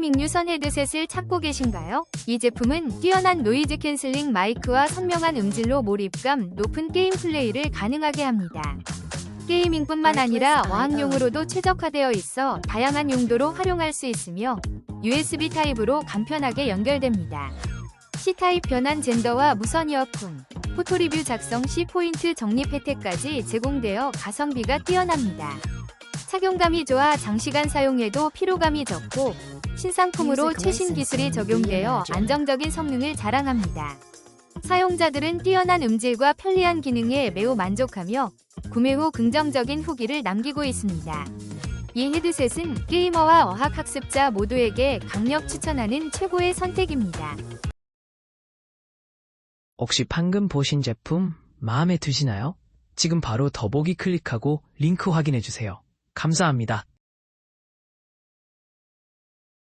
게이밍 유선 헤드셋을 찾고 계신가요? 이 제품은 뛰어난 노이즈 캔슬링 마이크와 선명한 음질로 몰입감 높은 게임 플레이를 가능하게 합니다. 게이밍뿐만 아니라 어학용으로도 최적화되어 있어 다양한 용도로 활용할 수 있으며 USB 타입으로 간편하게 연결됩니다. C타입 변환 젠더와 무선 이어폰, 포토리뷰 작성 시 포인트 적립 혜택까지 제공되어 가성비가 뛰어납니다. 착용감이 좋아 장시간 사용해도 피로감이 적고 신상품으로 최신 기술이 적용되어 안정적인 성능을 자랑합니다. 사용자들은 뛰어난 음질과 편리한 기능에 매우 만족하며 구매 후 긍정적인 후기를 남기고 있습니다. 이 헤드셋은 게이머와 어학학습자 모두에게 강력 추천하는 최고의 선택입니다. 혹시 방금 보신 제품 마음에 드시나요? 지금 바로 더보기 클릭하고 링크 확인해 주세요. 감사합니다.